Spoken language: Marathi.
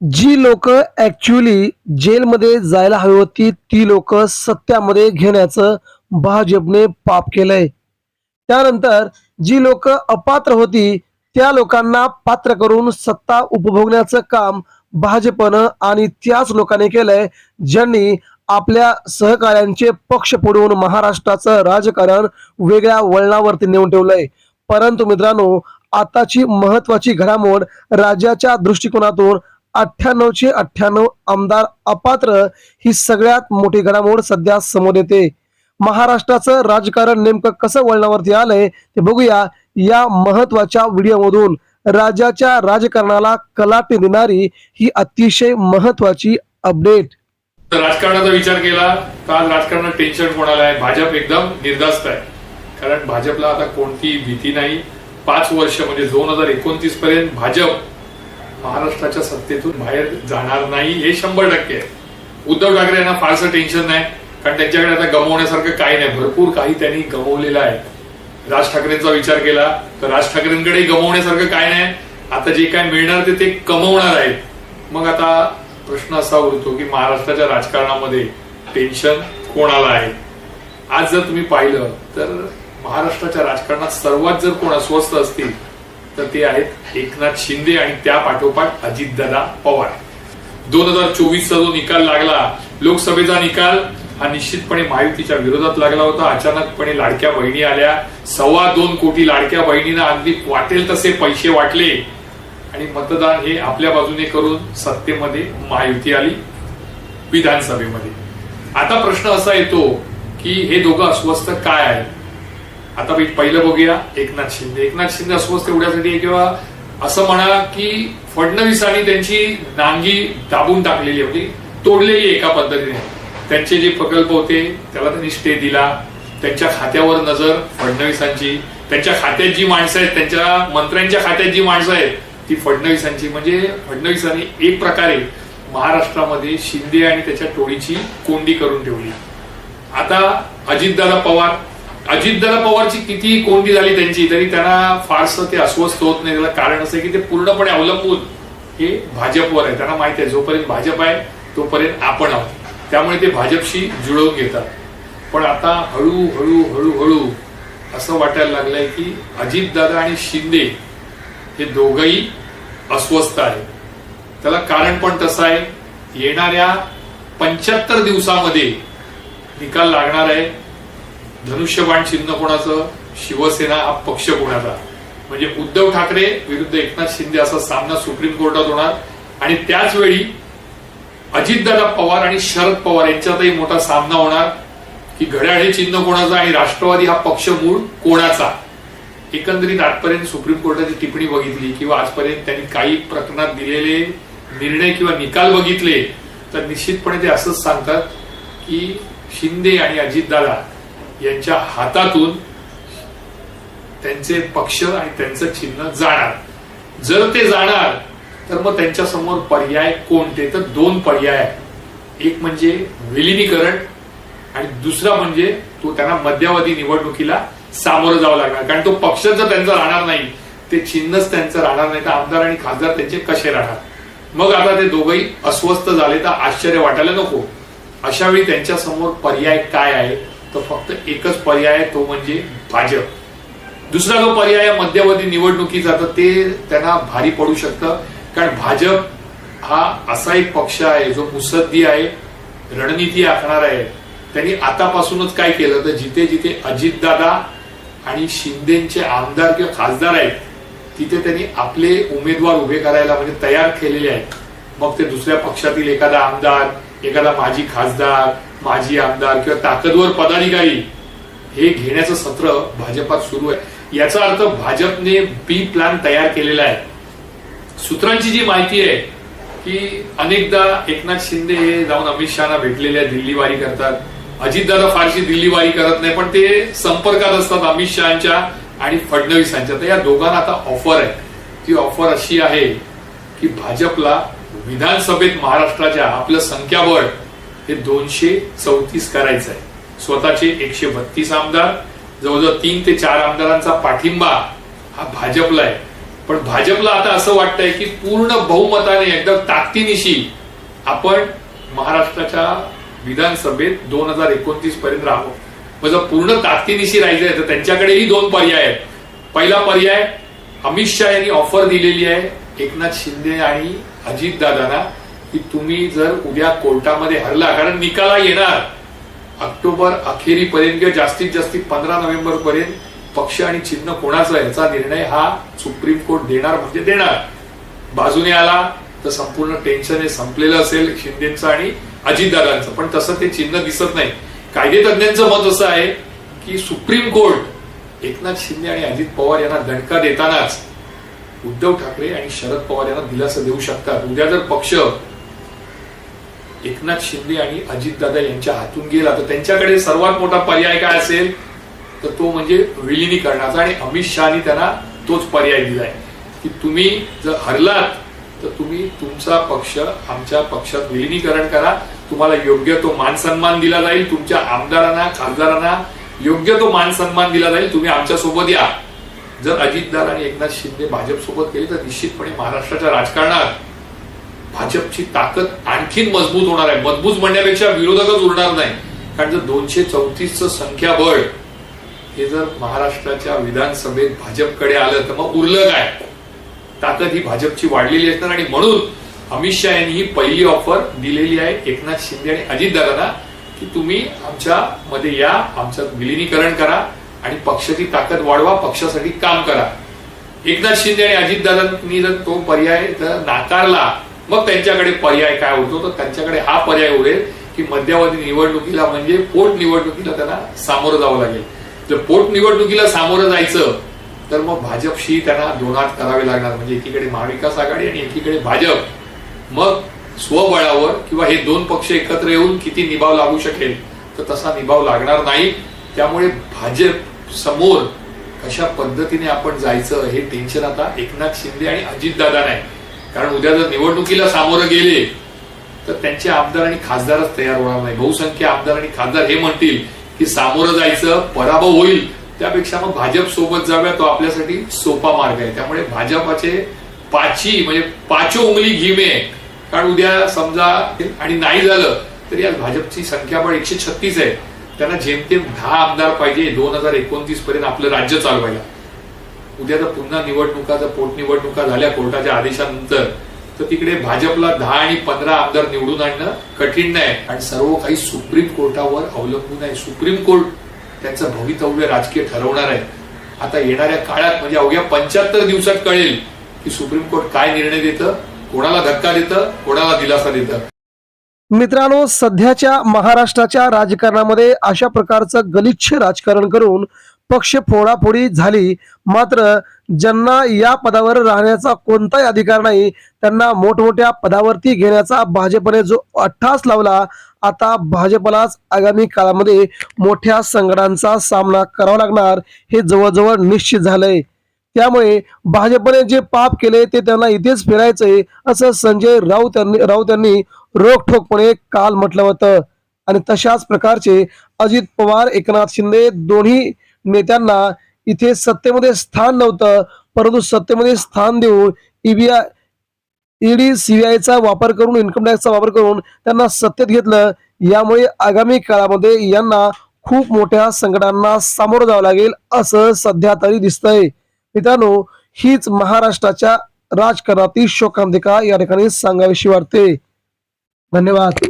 जी लोक ॲक्च्युली जेलमध्ये जायला हवी होती ती लोक सत्यामध्ये घेण्याचं भाजपने पाप केलंय. त्यानंतर जी लोक अपात्र होती त्या लोकांना पात्र करून सत्ता उपभोगण्याचं काम भाजपनं आणि त्याच लोकांनी केलंय ज्यांनी आपल्या सहकाऱ्यांचे पक्ष फोडून महाराष्ट्राचं राजकारण वेगळ्या वळणावरती नेऊन ठेवलंय. परंतु मित्रांनो आताची महत्वाची घडामोड राज्याच्या दृष्टिकोनातून अठ्ठ्याण्णवचे अठ्ठ्याण्णव आमदार अपात्र ही सगळ्यात मोठी घडामोड सध्या समोर येते. महाराष्ट्राचं राजकारण नेमकं कसं वळणावरती आलंय ते बघूया या महत्त्वाच्या व्हिडिओमधून. राज्याच्या राजकारणाला कलाटी देणारी ही अतिशय महत्वाची अपडेट. राजकारणाचा विचार केला तर आज राजकारणात टेन्शन कोणाला आहे? भाजप एकदम निर्धास्त आहे. कारण भाजपला आता कोणती भीती नाही. पाच वर्ष म्हणजे दोन हजार एकोणतीस पर्यंत भाजप महाराष्ट्राच्या सत्तेतून बाहेर जाणार नाही हे शंभर टक्के आहे. उद्धव ठाकरे यांना फारसं टेन्शन नाही कारण त्यांच्याकडे आता गमवण्यासारखं काही नाही. भरपूर काही त्यांनी गमवलेलं आहे. राज ठाकरेंचा विचार केला तर राज ठाकरेंकडे गमवण्यासारखं काय नाही. आता जे काय मिळणार ते ते कमवणार आहेत. मग आता प्रश्न असा उरतो की महाराष्ट्राच्या राजकारणामध्ये टेन्शन कोणाला आहे? आज जर तुम्ही पाहिलं तर महाराष्ट्राच्या राजकारणात सर्वात जर कोण अस्वस्थ असतील तर ते आहेत एकनाथ शिंदे आणि त्या पाठोपाठ अजितदादा पवार. दोन हजार चोवीसचा जो निकाल लागला लोकसभेचा निकाल हा निश्चितपणे महायुतीच्या विरोधात लागला होता. अचानकपणे लाडक्या बहिणी आल्या. सव्वा दोन कोटी लाडक्या बहिणींना अगदी वाटेल तसे पैसे वाटले. आणि मतदान हे आपल्या बाजूने करून सत्तेमध्ये महायुती आली विधानसभेमध्ये. आता प्रश्न असा येतो की हे दोघं अस्वस्थ काय आहे आता पहिलं बघूया एकनाथ शिंदे. एकनाथ शिंदे अस्वस्थ एवढ्यासाठी किंवा असं म्हणा की फडणवीसांनी त्यांची नांगी दाबून टाकलेली होती तोडलेली एका पद्धतीने. त्यांचे जे प्रकल्प होते त्याला त्यांनी स्टे दिला. त्यांच्या खात्यावर नजर फडणवीसांची. त्यांच्या खात्यात जी माणसं आहेत त्यांच्या मंत्र्यांच्या खात्यात जी माणसं आहेत ती फडणवीसांची. म्हणजे फडणवीसांनी एक प्रकारे महाराष्ट्रामध्ये शिंदे आणि त्याच्या टोळीची कोंडी करून ठेवली. आता अजितदादा पवार अजितदादा पवारची किती कोंडी झाली त्यांची तरी त्यांना फारसं ते अस्वस्थ होत नाही. त्याला कारण असं आहे की ते पूर्णपणे अवलंबून हे भाजपवर आहे. त्यांना माहिती आहे जोपर्यंत भाजप आहे तोपर्यंत आपण आहोत. त्यामुळे ते भाजपशी जुळवून घेतात. पण आता हळूहळू हळूहळू असं वाटायला लागलंय की अजितदादा आणि शिंदे हे दोघही अस्वस्थ आहेत. त्याला कारण पण तसं आहे. येणाऱ्या पंच्याहत्तर दिवसामध्ये निकाल लागणार आहे. धनुष्यबाण चिन्ह कोणाचं? शिवसेना हा पक्ष कोणाचा? म्हणजे उद्धव ठाकरे विरुद्ध एकनाथ शिंदे असा सामना सुप्रीम कोर्टात होणार. आणि त्याच वेळी अजितदादा पवार आणि शरद पवार यांच्यातही मोठा सामना होणार. की घड्याळ हे चिन्ह कोणाचं आणि राष्ट्रवादी हा पक्ष मूळ कोणाचा? एकंदरीत आजपर्यंत सुप्रीम कोर्टाची टिप्पणी बघितली किंवा आजपर्यंत त्यांनी काही प्रकरणात दिलेले निर्णय किंवा निकाल बघितले तर निश्चितपणे ते असंच सांगतात की शिंदे आणि अजितदादा यांच्या हातातून त्यांचे पक्ष आणि त्यांचं चिन्ह जाणार. जर ते जाणार तर मग त्यांच्यासमोर पर्याय कोणते? तर दोन पर्याय आहेत. एक म्हणजे विलिनीकरण आणि दुसरा म्हणजे तो त्यांना मध्यावधी निवडणुकीला सामोरं जावं लागणार. कारण तो पक्ष जर त्यांचा राहणार नाही ते चिन्हच त्यांचं राहणार नाही. तर आमदार आणि खासदार त्यांचे कसे राहणार? मग आता ते दोघंही अस्वस्थ झाले तर आश्चर्य वाटायला नको. अशावेळी त्यांच्यासमोर पर्याय काय आहे? तर फक्त एकच पर्याय आहे तो म्हणजे भाजप. दुसरा जो पर्याय आहे मध्यावधी निवडणुकीचा तर ते त्यांना भारी पडू शकतं. कारण भाजप हा असा एक पक्ष आहे जो मुसद्दी आहे रणनीती आखणार आहे. त्यांनी आतापासूनच काय केलं तर जिथे जिथे अजितदादा आणि शिंदेचे आमदार किंवा खासदार आहेत तिथे त्यांनी आपले उमेदवार उभे करायला म्हणजे तयार केलेले आहेत. मग ते दुसऱ्या पक्षातील एखादा आमदार एखादा माजी खासदार माजी आमदार किंवा ताकदवर पदाधिकारी हे घेण्याचं सत्र भाजपात सुरू आहे. याचा अर्थ भाजपने बी प्लॅन तयार केलेला आहे. सूत्रांची जी माहिती आहे की अनेकदा एकनाथ शिंदे हे जाऊन अमित शहाना भेटलेले आहे करतात. अजितदादा फारशी दिल्लीवारी करत नाही पण ते संपर्कात असतात अमित शहाच्या आणि फडणवीसांच्या तर या दोघांना आता ऑफर आहे. ती ऑफर अशी आहे की भाजपला विधानसभेत महाराष्ट्राच्या आपलं संख्याबळ हे दोनशे चौतीस करायचं आहे स्वतःचे एकशे बत्तीस आमदार जवळजवळ तीन ते चार आमदारांचा पाठिंबा हा भाजपला आहे. पण भाजपला आता असं वाटतंय की पूर्ण बहुमताने एकदम ताकदीनिशी आपण महाराष्ट्राच्या विधानसभेत दोन हजार एकोणतीस पर्यंत राहावं मग म्हणजे जर पूर्ण ताकदीनिशी राहायचंय तर त्यांच्याकडेही दोन पर्याय आहेत. पहिला पर्याय अमित शहा यांनी ऑफर दिलेली आहे एकनाथ शिंदे आणि अजितदादांना. की तुम्ही जर उद्या कोर्टामध्ये हरला कारण निकाला येणार. ऑक्टोबर अखेरीपर्यंत किंवा जास्तीत जास्त पंधरा नोव्हेंबर पर्यंत पक्ष आणि चिन्ह कोणाचा याचा निर्णय हा सुप्रीम कोर्ट देणार म्हणजे देणार. बाजूने आला तर संपूर्ण टेन्शन हे संपलेलं असेल शिंदेचं आणि अजितदादांचं पण तसं ते चिन्ह दिसत नाही. कायदे तज्ञांचं मत असं आहे की सुप्रीम कोर्ट एकनाथ शिंदे आणि अजित पवार यांना दणका देतानाच उद्धव ठाकरे आणि शरद पवार यांना दिलासा देऊ शकतात. उद्या जर पक्ष एकनाथ शिंदे आणि अजितदादा यांच्या हातून गेला. तर त्यांच्याकडे सर्वात मोठा पर्याय काय असेल? तर तो म्हणजे विलिनीकरणाचा आणि अमित शहानी त्यांना तोच पर्याय दिलाय की तुम्ही जर हरलात तर तुम्ही तुमचा पक्ष आमच्या पक्षात विलिनीकरण करा. तुम्हाला योग्य तो मान सन्मान दिला जाईल. तुमच्या आमदारांना खासदारांना योग्य तो मान सन्मान दिला जाईल. तुम्ही आमच्यासोबत या. जर अजितदार आणि एकनाथ शिंदे भाजप सोबत गेले तर निश्चितपणे महाराष्ट्राच्या राजकारणात भाजपची ताकद आणखीन मजबूत होणार आहे. मजबूत म्हणण्यापेक्षा विरोधकच उरणार नाही. कारण जर दोनशे चौतीसचं संख्याबळ हे जर महाराष्ट्राच्या विधानसभेत भाजपकडे आलं तर मग उरलं काय? ताकद ही भाजपची वाढलेली असणार आणि म्हणून अमित शहा यांनी ही पहिली ऑफर दिलेली आहे एकनाथ शिंदे आणि अजितदादांना की तुम्ही आमच्या मध्ये या आमचं विलिनीकरण करा आणि पक्षाची ताकद वाढवा पक्षासाठी काम करा. एकनाथ शिंदे आणि अजितदादांनी जर तो पर्याय जर नाकारला मग त्यांच्याकडे पर्याय काय होतो? तर त्यांच्याकडे हा पर्याय उरेल की मध्यावधी निवडणुकीला म्हणजे पोट निवडणुकीला त्यांना सामोरं जावं लागेल. जर पोट निवडणुकीला सामोरं जायचं तर मग भाजपशी त्यांना दोनात करावे लागणार. म्हणजे एकीकडे महाविकास आघाडी आणि एकीकडे भाजप. मग स्वबळावर किंवा हे दोन पक्ष एकत्र येऊन किती निभाव लागू शकेल तर तसा निभाव लागणार नाही. त्यामुळे भाजप समोर कशा पद्धतीने आपण जायचं हे टेन्शन आता एकनाथ शिंदे आणि अजितदादा नाही. कारण उद्या जर निवडणुकीला सामोरं गेले तर त्यांचे आमदार आणि खासदारच तयार होणार नाही. बहुसंख्य आमदार आणि खासदार हे म्हणतील की सामोरं जायचं पराभव होईल. त्यापेक्षा मग भाजप सोबत जाव्या तो आपल्यासाठी सोपा मार्ग आहे. त्यामुळे भाजपाचे पाची म्हणजे पाचो उंगली घिमे. कारण उद्या समजा आणि नाही झालं तरी आज भाजपची संख्याबळ एकशे छत्तीस आहे. त्यांना जेमतेम दहा आमदार पाहिजे दोन हजार एकोणतीस पर्यंत आपलं राज्य चालवायला. उद्या जर पुन्हा निवडणुका जर पोटनिवडणुका झाल्या कोर्टाच्या आदेशानंतर तर तिकडे भाजपला दहा आणि पंधरा आमदार निवडून आणणं कठीण नाही. आणि सर्व काही सुप्रीम कोर्टावर अवलंबून आहे. सुप्रीम कोर्ट त्यांचं भवितव्य राजकीय ठरवणार आहे. आता येणाऱ्या काळात म्हणजे अवघ्या पंच्याहत्तर दिवसात कळेल की सुप्रीम कोर्ट काय निर्णय देतं कोणाला धक्का देतं कोणाला दिलासा देतं. मित्रांनो सध्याच्या महाराष्ट्राच्या राजकारणामध्ये अशा प्रकारचं गलिच्छ राजकारण करून पक्ष फोडाफोडी झाली. मात्र ज्यांना या पदावर राहण्याचा कोणताही अधिकार नाही त्यांना मोठमोठ्या पदावरती घेण्याचा भाजपने जो अठ्ठास लावला आता भाजपलाच आगामी काळामध्ये मोठ्या संकटांचा सामना करावा लागणार हे जवळजवळ निश्चित झालंय. त्यामुळे भाजपने जे पाप केले ते त्यांना इथेच फिरायचंय असं संजय राऊत यांनी राऊत यांनी रोखठोकपणे काल म्हटलं होतं. आणि तशाच प्रकारचे अजित पवार एकनाथ शिंदे दोन्ही नेत्यांना इथे सत्तेमध्ये स्थान नव्हतं परंतु सत्तेमध्ये स्थान देऊन ईबीआय ईडी सीबीआयचा वापर करून इन्कम टॅक्सचा वापर करून त्यांना सत्तेत घेतलं. यामुळे आगामी काळामध्ये यांना खूप मोठ्या संकटांना सामोरं जावं लागेल असं सध्या तरी दिसतंय. मित्रांनो हीच महाराष्ट्राच्या राजकारणातील शोकांतिका या ठिकाणी सांगावीशी वाटते. धन्यवाद.